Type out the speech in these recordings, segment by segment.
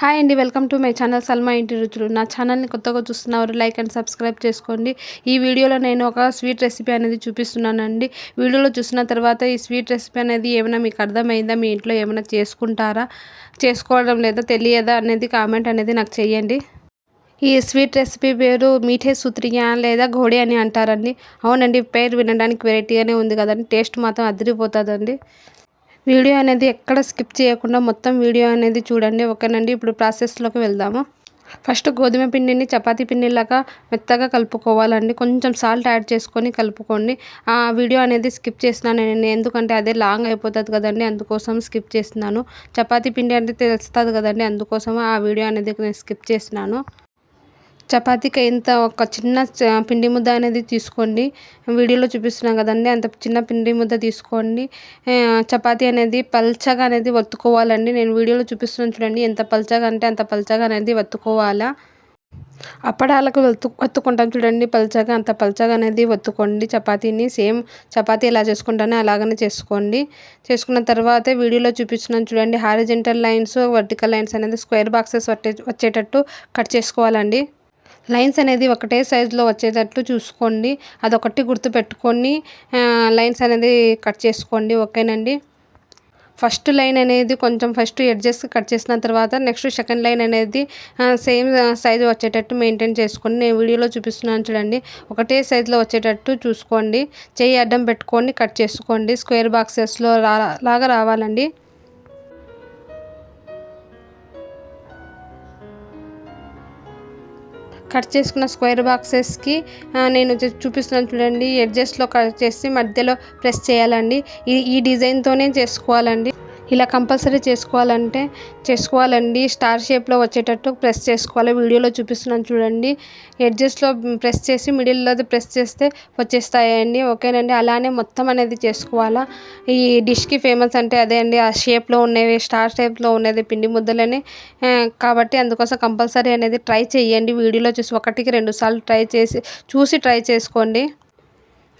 Hi అండి welcome to my channel Salma ఇంటి రుచులు. నా ఛానల్ని కొత్తగా చూస్తున్నవారు లైక్ అండ్ సబ్స్క్రైబ్ చేసుకోండి. ఈ వీడియోలో నేను ఒక స్వీట్ రెసిపీ అనేది చూపిస్తున్నానండి. వీడియోలో చూసిన తర్వాత ఈ స్వీట్ రెసిపీ అనేది ఏమైనా మీకు అర్థమైందా? మీ ఇంట్లో ఏమైనా చేసుకుంటారా? చేసుకోవడం లేదా తెలియదా? అనేది కామెంట్ అనేది నాకు చేయండి ఈ స్వీట్ రెసిపీ పేరు మీఠే సుత్రియా లేదా ఘోడి అని అంటారండి. అవునండి పేరు వినడానికి వెరైటీగానే ఉంది కదండి. టేస్ట్ మాత్రం అదిరిపోతుందండి. వీడియో అనేది ఎక్కడ స్కిప్ చేయకుండా మొత్తం వీడియో అనేది చూడండి ఓకేనండి? ఇప్పుడు ప్రాసెస్లోకి వెళ్దాము. ఫస్ట్ గోధుమ పిండిని చపాతీ పిండిలాగా మెత్తగా కలుపుకోవాలండి. కొంచెం సాల్ట్ యాడ్ చేసుకొని కలుపుకోండి. ఆ వీడియో అనేది స్కిప్ చేస్తున్నాను నేను ఎందుకంటే అదే లాంగ్ అయిపోతుంది కదండి అందుకోసం స్కిప్ చేస్తున్నాను. చపాతీ పిండి అంటే తెలుస్తుంది కదండి అందుకోసం ఆ వీడియో అనేది నేను స్కిప్ చేస్తున్నాను. చపాతీకి ఇంత ఒక చిన్న పిండి ముద్ద అనేది తీసుకోండి. వీడియోలో చూపిస్తున్నాం కదండి. అంత చిన్న పిండి ముద్ద తీసుకోండి. చపాతీ అనేది పల్చగా అనేది వత్తుకోవాలండి. నేను వీడియోలో చూపిస్తున్నాను చూడండి. ఎంత పల్చగా అంటే అంత పల్చగా అనేది వత్తుకోవాలా? అప్పడాలకు వత్తు వత్తుకుంటాం చూడండి. పల్చగా అంత పల్చగా అనేది వత్తుకోండి. చపాతీని సేమ్ చపాతీ ఎలా చేసుకుంటానో అలాగనే చేసుకోండి. చేసుకున్న తర్వాత వీడియోలో చూపిస్తున్నాను చూడండి. హారిజెంటల్ లైన్స్ వర్టికల్ లైన్స్ అనేది స్క్వేర్ బాక్సెస్ వచ్చేటట్టు కట్ చేసుకోవాలండి. లైన్స్ అనేది ఒకటే సైజులో వచ్చేటట్లు చూసుకోండి. అదొకటి గుర్తుపెట్టుకొని లైన్స్ అనేది కట్ చేసుకోండి. ఓకేనండి? ఫస్ట్ లైన్ అనేది కొంచెం ఫస్ట్ ఎడ్జెస్ కట్ చేసిన తర్వాత నెక్స్ట్ సెకండ్ లైన్ అనేది సేమ్ సైజు వచ్చేటట్టు మెయింటైన్ చేసుకోండి నేను వీడియోలో చూపిస్తున్నాను చూడండి. ఒకటే సైజులో వచ్చేటట్టు చూసుకోండి. చేయి అడ్డం పెట్టుకొని కట్ చేసుకోండి. స్క్వేర్ బాక్సెస్లో రా లాగా రావాలండి. కట్ చేసుకున్న స్క్వేర్ బాక్సెస్కి నేను చూపిస్తున్నాను చూడండి ఎడ్జస్ట్లో కట్ చేసి మధ్యలో ప్రెస్ చేయాలండి. ఈ ఈ డిజైన్తోనే చేసుకోవాలండి. ఇలా కంపల్సరీ చేసుకోవాలంటే చేసుకోవాలండి. స్టార్ షేప్లో వచ్చేటట్టు ప్రెస్ చేసుకోవాలి. వీడియోలో చూపిస్తున్నాను చూడండి. ఎడ్జస్ట్లో ప్రెస్ చేసి మిడిల్లో ప్రెస్ చేస్తే వచ్చేస్తాయండి. ఓకేనండి? అలానే మొత్తం అనేది చేసుకోవాలా. ఈ డిష్కి ఫేమస్ అంటే అదే అండి. ఆ షేప్లో ఉన్నవి స్టార్ షేప్లో ఉన్నది పిండి ముద్దలని. కాబట్టి అందుకోసం కంపల్సరీ అనేది ట్రై చేయండి. వీడియోలో చూసి ఒకటికి రెండు సార్లు ట్రై చేసి చూసి ట్రై చేసుకోండి.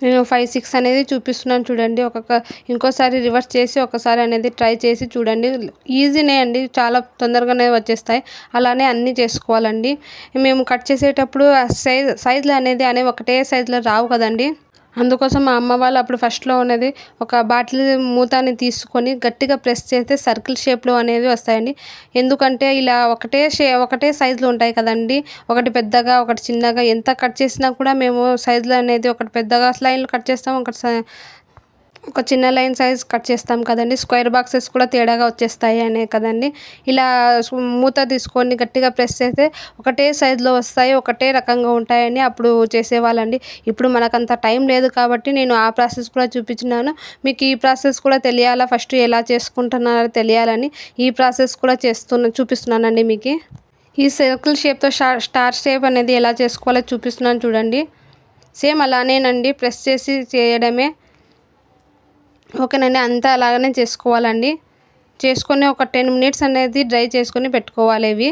నేను ఫైవ్ సిక్స్ అనేది చూపిస్తున్నాను చూడండి. ఒక్కొక్క ఇంకోసారి రివర్స్ చేసి ఒకసారి అనేది ట్రై చేసి చూడండి. ఈజీనే అండి చాలా తొందరగానే వచ్చేస్తాయి. అలానే అన్నీ చేసుకోవాలండి. మేము కట్ చేసేటప్పుడు సైజ్ సైజులు అనేది అనేవి ఒకటే సైజులో రావు కదండి. అందుకోసం మా అమ్మ వాళ్ళు అప్పుడు ఫస్ట్లో ఉన్నది ఒక బాటిల్ మూతాన్ని తీసుకొని గట్టిగా ప్రెస్ చేస్తే సర్కిల్ షేప్లో అనేవి వస్తాయండి. ఎందుకంటే ఇలా ఒకటే షే ఒకటే సైజులో ఉంటాయి కదండి. ఒకటి పెద్దగా ఒకటి చిన్నగా ఎంత కట్ చేసినా కూడా మేము సైజులు అనేది ఒకటి పెద్దగా లైన్లు కట్ చేస్తాం ఒకటి ఒక చిన్న లైన్ సైజ్ కట్ చేస్తాం కదండి. స్క్వేర్ బాక్సెస్ కూడా తేడాగా వచ్చేస్తాయి అనే కదండి. ఇలా మూత తీసుకొని గట్టిగా ప్రెస్ చేస్తే ఒకటే సైజులో వస్తాయి ఒకటే రకంగా ఉంటాయని అప్పుడు చేసేవాళ్ళండి. ఇప్పుడు మనకంత టైం లేదు కాబట్టి నేను ఆ ప్రాసెస్ కూడా చూపించినాను. మీకు ఈ ప్రాసెస్ కూడా తెలియాలా? ఫస్ట్ ఎలా చేసుకుంటున్నారో తెలియాలని ఈ ప్రాసెస్ కూడా చేస్తున్నా చూపిస్తున్నానండి మీకు. ఈ సర్కిల్ షేప్తో స్టార్ స్టార్ షేప్ అనేది ఎలా చేసుకోవాలో చూపిస్తున్నాను చూడండి. సేమ్ అలానేనండి. ప్రెస్ చేసి చేయడమే. ఓకేనండి అంతా అలాగనే చేసుకోవాలండి. చేసుకొని ఒక టెన్ మినిట్స్ అనేది డ్రై చేసుకొని పెట్టుకోవాలి ఇవి.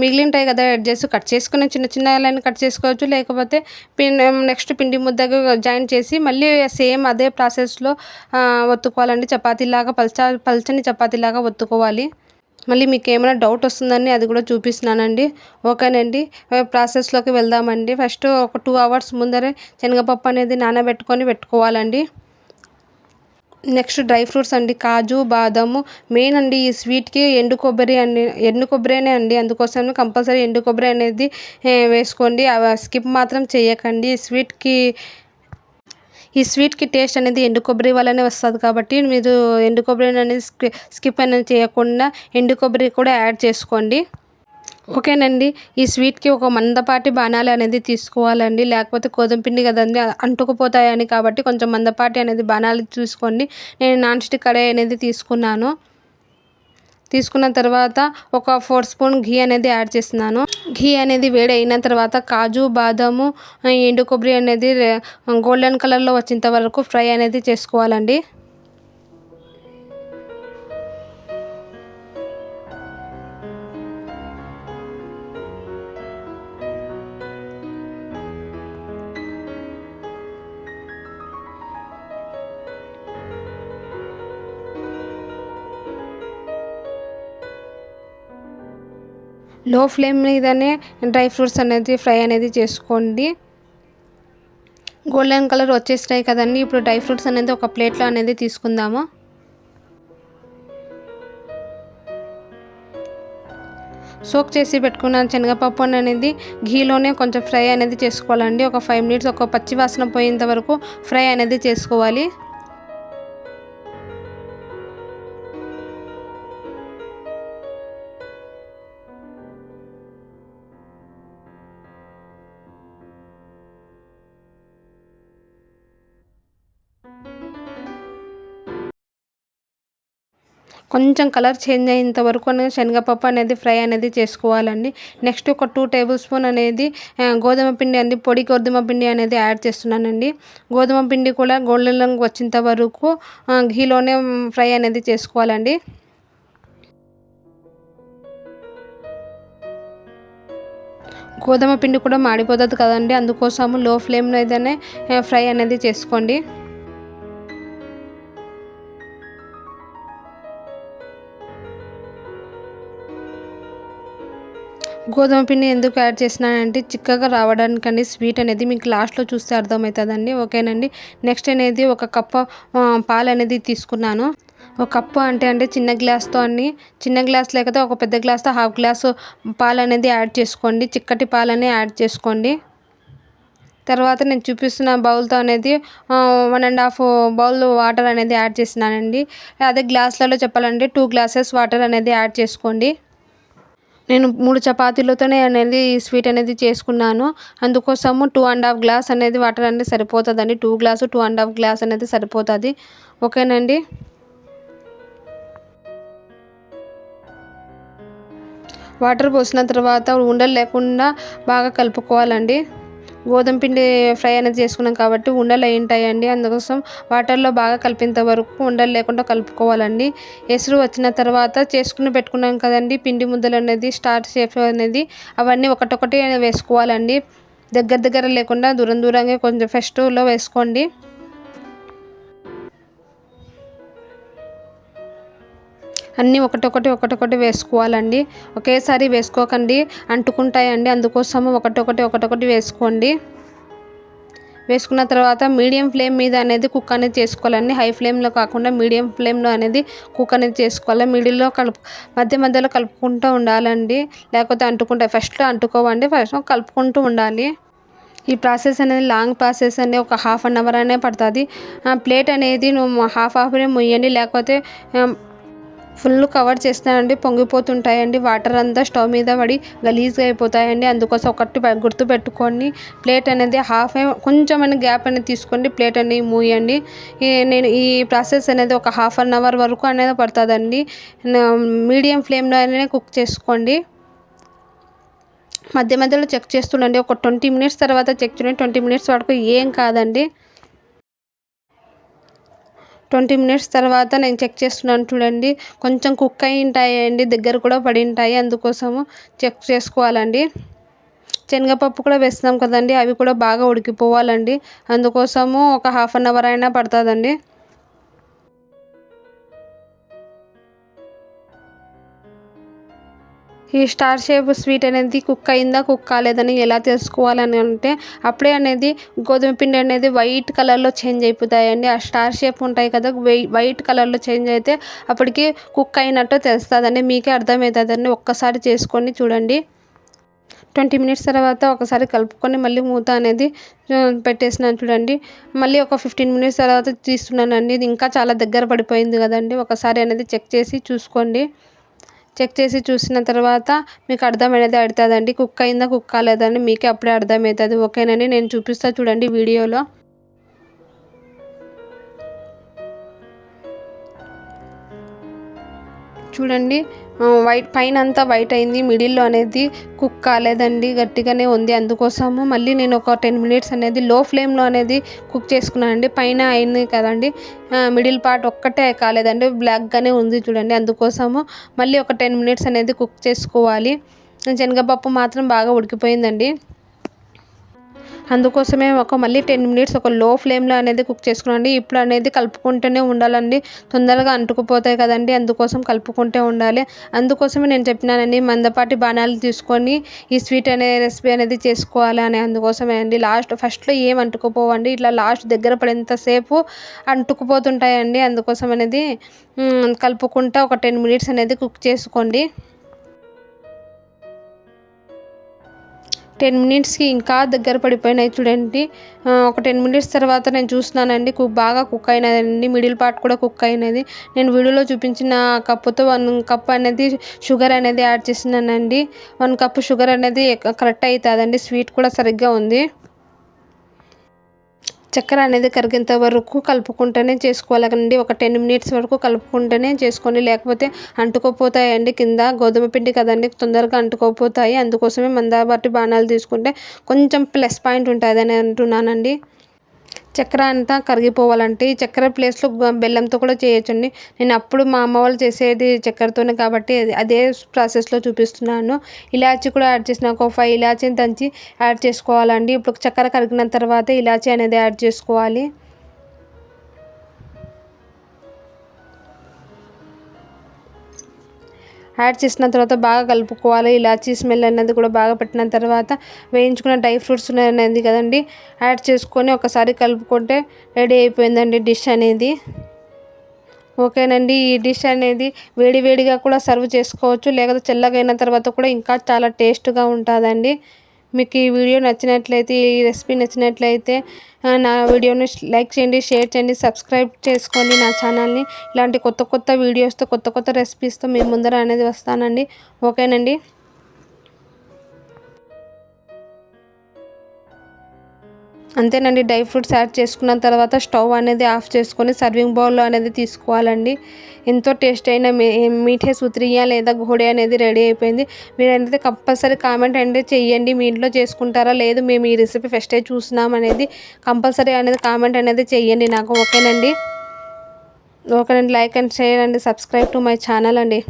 మిగిలి ఉంటాయి కదా చేసి కట్ చేసుకుని చిన్న చిన్న లైన్ కట్ చేసుకోవచ్చు. లేకపోతే పిన్ నెక్స్ట్ పిండి ముద్దగా జాయిన్ చేసి మళ్ళీ సేమ్ అదే ప్రాసెస్లో ఒత్తుకోవాలండి. చపాతీలాగా పల్చా పల్చని చపాతీలాగా ఒత్తుకోవాలి. మళ్ళీ మీకు ఏమైనా డౌట్ వస్తుందని అది కూడా చూపిస్తున్నానండి. ఓకేనండి ప్రాసెస్లోకి వెళ్దామండి. ఫస్ట్ ఒక టూ అవర్స్ ముందరే శనగపప్పు అనేది నానబెట్టుకొని పెట్టుకోవాలండి. నెక్స్ట్ డ్రై ఫ్రూట్స్ అండి. కాజు బాదము మెయిన్ అండి ఈ స్వీట్కి ఎండు కొబ్బరి అండి ఎండు కొబ్బరినే అండి. అందుకోసం కంపల్సరీ ఎండు కొబ్బరి అనేది వేసుకోండి. స్కిప్ మాత్రం చేయకండి. స్వీట్కి ఈ స్వీట్కి టేస్ట్ అనేది ఎండు కొబ్బరి వల్లనే వస్తుంది కాబట్టి మీరు ఎండు కొబ్బరి అనేది స్కిప్ అనేది చేయకుండా ఎండు కొబ్బరి కూడా యాడ్ చేసుకోండి. ఓకేనండి. ఈ స్వీట్కి ఒక మందపాటి బాణాలు అనేది తీసుకోవాలండి. లేకపోతే గోధుమ పిండి కదండి అంటుకుపోతాయని కాబట్టి కొంచెం మందపాటి అనేది బాణాలు చూసుకోండి. నేను నాన్ స్టిక్ కడాయి అనేది తీసుకున్నాను. తీసుకున్న తర్వాత ఒక ఫోర్ స్పూన్ ఘీ అనేది యాడ్ చేస్తున్నాను. ఘీ అనేది వేడి అయిన తర్వాత కాజు బాదాము ఎండు కొబ్బరి అనేది గోల్డెన్ కలర్లో వచ్చేంత వరకు ఫ్రై అనేది చేసుకోవాలండి. లో ఫ్లేమ్ మీదనే డ్రై ఫ్రూట్స్ అనేది ఫ్రై అనేది చేసుకోండి. గోల్డెన్ కలర్ వచ్చేసినాయి కదండి. ఇప్పుడు డ్రై ఫ్రూట్స్ అనేది ఒక ప్లేట్లో అనేది తీసుకుందాము. సోక్ చేసి పెట్టుకున్న శనగపప్పు అనేది ఘీలోనే కొంచెం ఫ్రై అనేది చేసుకోవాలండి. ఒక ఫైవ్ మినిట్స్ ఒక పచ్చి వాసన పోయేంత వరకు ఫ్రై అనేది చేసుకోవాలి. కొంచెం కలర్ చేంజ్ అయ్యేంత వరకు శనగపప్పు అనేది ఫ్రై అనేది చేసుకోవాలండి. నెక్స్ట్ ఒక టూ టేబుల్ స్పూన్ అనేది గోధుమ పిండి అనేది పొడి గోధుమ పిండి అనేది యాడ్ చేస్తున్నానండి. గోధుమ పిండి కూడా గోల్డెన్ రంగు వచ్చేంత వరకు ఘీలోనే ఫ్రై అనేది చేసుకోవాలండి. గోధుమ పిండి కూడా మాడిపోతుంది కదండి అందుకోసము లో ఫ్లేమ్లో అయితేనే ఫ్రై అనేది చేసుకోండి. గోధుమ పిండి ఎందుకు యాడ్ చేసినానంటే చిక్కగా రావడానికండి స్వీట్ అనేది మీకు లాస్ట్లో చూస్తే అర్థమవుతుందండి. ఓకేనండి. నెక్స్ట్ అనేది ఒక కప్పు పాలు అనేది తీసుకున్నాను. ఒక కప్పు అంటే అంటే చిన్న గ్లాస్తో అన్ని చిన్న గ్లాస్ లేకపోతే ఒక పెద్ద గ్లాస్తో హాఫ్ గ్లాసు పాలు అనేది యాడ్ చేసుకోండి. చిక్కటి పాలని యాడ్ చేసుకోండి. తర్వాత నేను చూపిస్తున్న బౌల్తో అనేది one and half bowl water అనేది యాడ్ చేసినానండి. అదే గ్లాసులలో చెప్పాలంటే టూ గ్లాసెస్ వాటర్ అనేది యాడ్ చేసుకోండి. నేను మూడు చపాతీలతోనే అనేది స్వీట్ అనేది చేసుకున్నాను. అందుకోసము టూ అండ్ హాఫ్ గ్లాస్ అనేది వాటర్ అనేది సరిపోతుందండి. Two glass two and half glass అనేది సరిపోతుంది. ఓకేనండి? వాటర్ పోసిన తర్వాత ఉండలు లేకుండా బాగా కలుపుకోవాలండి. గోధుమ పిండి ఫ్రై అనేది చేసుకున్నాం కాబట్టి ఉండలు అయి ఉంటాయండి అందుకోసం వాటర్లో బాగా కలిపేంత వరకు ఉండలు లేకుండా కలుపుకోవాలండి. ఎసురు వచ్చిన తర్వాత చేసుకుని పెట్టుకున్నాం కదండి. పిండి ముద్దలు అనేది స్టార్ట్ షేప్ అనేది అవన్నీ ఒకటొకటి వేసుకోవాలండి. దగ్గర దగ్గర లేకుండా దూరం దూరంగా కొంచెం ఫెస్టివ్లో వేసుకోండి. అన్నీ ఒకటొకటి ఒకటొకటి వేసుకోవాలండి. ఒకేసారి వేసుకోకండి. అంటుకుంటాయండి. అందుకోసము ఒకటొకటి ఒకటొకటి వేసుకోండి. వేసుకున్న తర్వాత మీడియం ఫ్లేమ్ మీద అనేది కుక్ అనేది చేసుకోవాలండి. హై ఫ్లేమ్లో కాకుండా మీడియం ఫ్లేమ్లో అనేది కుక్ అనేది చేసుకోవాలి. మిడిల్లో కలుపు మధ్య మధ్యలో కలుపుకుంటూ ఉండాలండి. లేకపోతే అంటుకుంటాయి ఫస్ట్లో అంటుకోవండి. ఫస్ట్ కలుపుకుంటూ ఉండాలి. ఈ ప్రాసెస్ అనేది లాంగ్ ప్రాసెస్ అనేది ఒక హాఫ్ అన్ అవర్ అనే పడుతుంది. ప్లేట్ అనేది నువ్వు హాఫ్ హాఫ్నే ముయ్యండి. లేకపోతే ఫుల్ కవర్ చేస్తానండి పొంగిపోతుంటాయండి. వాటర్ అంతా స్టవ్ మీద పడి గలీజ్గా అయిపోతాయండి. అందుకోసం ఒకటి గుర్తు పెట్టుకొని ప్లేట్ అనేది హాఫ్ కొంచెం గ్యాప్ అనేది తీసుకోండి. ప్లేట్ అనేది మూయండి. నేను ఈ ప్రాసెస్ అనేది ఒక హాఫ్ అన్ అవర్ వరకు అనేది పడుతుందండి. మీడియం ఫ్లేమ్లో అనేది కుక్ చేసుకోండి. మధ్య మధ్యలో చెక్ చేస్తుండండి. ఒక ట్వంటీ మినిట్స్ తర్వాత చెక్ చేయండి ట్వంటీ మినిట్స్ వరకు ఏం కాదండి. ట్వంటీ మినిట్స్ తర్వాత నేను చెక్ చేస్తున్నాను చూడండి. కొంచెం కుక్ అయి ఉంటాయండి దగ్గర కూడా పడి ఉంటాయి. అందుకోసము చెక్ చేసుకోవాలండి. శనగపప్పు కూడా వేస్తున్నాం కదండి అవి కూడా బాగా ఉడికిపోవాలండి. అందుకోసము ఒక హాఫ్ అన్ అవర్ అయినా పడుతుందండి. ఈ స్టార్ షేప్ స్వీట్ అనేది కుక్ అయిందా కుక్ కాలేదని ఎలా తెలుసుకోవాలని అంటే అప్పుడే అనేది గోధుమ పిండి అనేది వైట్ కలర్లో చేంజ్ అయిపోతాయండి. ఆ స్టార్ షేప్ ఉంటాయి కదా వైట్ కలర్లో చేంజ్ అయితే అప్పటికి కుక్ అయినట్టు తెలుస్తుందండి. మీకే అర్థమవుతుందండి. ఒక్కసారి చేసుకొని చూడండి. ట్వంటీ మినిట్స్ తర్వాత ఒకసారి కలుపుకొని మళ్ళీ మూత అనేది పెట్టేసినాను చూడండి. మళ్ళీ ఒక ఫిఫ్టీన్ మినిట్స్ తర్వాత తీస్తున్నానండి. ఇది ఇంకా చాలా దగ్గర పడిపోయింది కదండి. ఒకసారి అనేది చెక్ చేసి చూసుకోండి. చెక్ చేసి చూసిన తర్వాత మీకు అర్థమైనది అడుగుతుందండి. కుక్ అయిందా కుక్ కాలేదని మీకే అప్పుడే అర్థమవుతుంది. ఓకేనండి నేను చూపిస్తా చూడండి వీడియోలో. చూడండి వైట్ పైన అంతా వైట్ అయింది. మిడిల్లో అనేది కుక్ కాలేదండి. గట్టిగానే ఉంది అందుకోసము. మళ్ళీ నేను ఒక టెన్ మినిట్స్ అనేది లో ఫ్లేమ్లో అనేది కుక్ చేసుకున్నాను అండి పైన అయింది కదండి. మిడిల్ పార్ట్ ఒక్కటే కాలేదండి. బ్లాక్గానే ఉంది చూడండి అందుకోసము. మళ్ళీ ఒక టెన్ మినిట్స్ అనేది కుక్ చేసుకోవాలి. శనగపప్పు మాత్రం బాగా ఉడికిపోయిందండి. అందుకోసమే ఒక మళ్ళీ టెన్ మినిట్స్ ఒక లో ఫ్లేమ్లో అనేది కుక్ చేసుకోండి ఇప్పుడు అనేది కలుపుకుంటూనే ఉండాలండి. తొందరగా అంటుకుపోతాయి కదండి. అందుకోసం కలుపుకుంటూ ఉండాలి. అందుకోసమే నేను చెప్పినానండి మందపాటి బాణాలు తీసుకొని ఈ స్వీట్ అనే రెసిపీ అనేది చేసుకోవాలి అని. అందుకోసమే అండి. లాస్ట్ ఫస్ట్లో ఏం అంటుకుపోవండి? ఇట్లా లాస్ట్ దగ్గర పడేంతసేపు అంటుకుపోతుంటాయండి. అందుకోసం అనేది కలుపుకుంటా ఒక టెన్ మినిట్స్ అనేది కుక్ చేసుకోండి. టెన్ మినిట్స్కి ఇంకా దగ్గర పడిపోయినాయి చూడండి. ఒక టెన్ మినిట్స్ తర్వాత నేను చూస్తున్నానండి. కుక్ బాగా కుక్ అయినదండి. మిడిల్ పార్ట్ కూడా కుక్ అయినది. నేను వీడియోలో చూపించిన కప్పుతో వన్ కప్ అనేది షుగర్ అనేది యాడ్ చేసినానండి. వన్ కప్ షుగర్ అనేది కరెక్ట్ అవుతుందండి. స్వీట్ కూడా సరిగ్గా ఉంది. చక్కెర అనేది కరిగేంత వరకు కలుపుకుంటూనే చేసుకోవాలండి. ఒక టెన్ మినిట్స్ వరకు కలుపుకుంటూనే చేసుకోండి. లేకపోతే అంటుకోపోతాయండి. కింద గోధుమ పిండి కదండి తొందరగా అంటుకోపోతాయి. అందుకోసమే మందాబాటి బాణాలు తీసుకుంటే కొంచెం ప్లస్ పాయింట్ ఉంటుంది అని అంటున్నానండి. చక్కెర అంతా కరిగిపోవాలంటే ఈ చక్కెర ప్లేస్లో బెల్లంతో కూడా చేయొచ్చండి. నేను అప్పుడు మా అమ్మ వాళ్ళు చేసేది చక్కెరతోనే కాబట్టి అదే ప్రాసెస్లో చూపిస్తున్నాను. ఇలాచి కూడా యాడ్ చేసిన ఒక ఫైవ్ ఇలాచీని దంచి యాడ్ చేసుకోవాలండి. ఇప్పుడు చక్కెర కరిగిన తర్వాత ఇలాచి అనేది యాడ్ చేసుకోవాలి. యాడ్ చేసిన తర్వాత బాగా కలుపుకోవాలి. ఇలాచీ స్మెల్ అనేది కూడా బాగా పెట్టిన తర్వాత వేయించుకున్న డ్రై ఫ్రూట్స్ అనేది కదండి. యాడ్ చేసుకొని ఒకసారి కలుపుకుంటే రెడీ అయిపోయిందండి డిష్ అనేది. ఓకేనండి ఈ డిష్ అనేది వేడి వేడిగా కూడా సర్వ్ చేసుకోవచ్చు. లేకపోతే చల్లగా అయిన తర్వాత కూడా ఇంకా చాలా టేస్ట్గా ఉంటుందండి. మీకు ఈ వీడియో నచ్చినట్లయితే ఈ రెసిపీ నచ్చినట్లయితే నా వీడియోని లైక్ చేయండి షేర్ చేయండి సబ్స్క్రైబ్ చేసుకోండి నా ఛానల్ని. ఇలాంటి కొత్త కొత్త వీడియోస్తో కొత్త కొత్త రెసిపీస్తో మీ ముందర అనేది వస్తానండి. ఓకేనండి? అంతేనండి డ్రై ఫ్రూట్స్ యాడ్ చేసుకున్న తర్వాత స్టవ్ అనేది ఆఫ్ చేసుకొని సర్వింగ్ బౌల్లో అనేది తీసుకోవాలండి. ఎంతో టేస్ట్ అయిన మీఠే సుత్రియా లేదా ఘోడే అనేది రెడీ అయిపోయింది. మీరు అనేది కంపల్సరీ కామెంట్ అనేది చెయ్యండి మీ ఇంట్లో చేసుకుంటారా లేదు మేము ఈ రెసిపీ ఫస్టే చూసినాం అనేది కంపల్సరీ అనేది కామెంట్ అనేది చెయ్యండి నాకు ఓకేనండి? ఓకేనండి లైక్ అండ్ షేర్ అండి సబ్స్క్రైబ్ టు మై ఛానల్ అండి.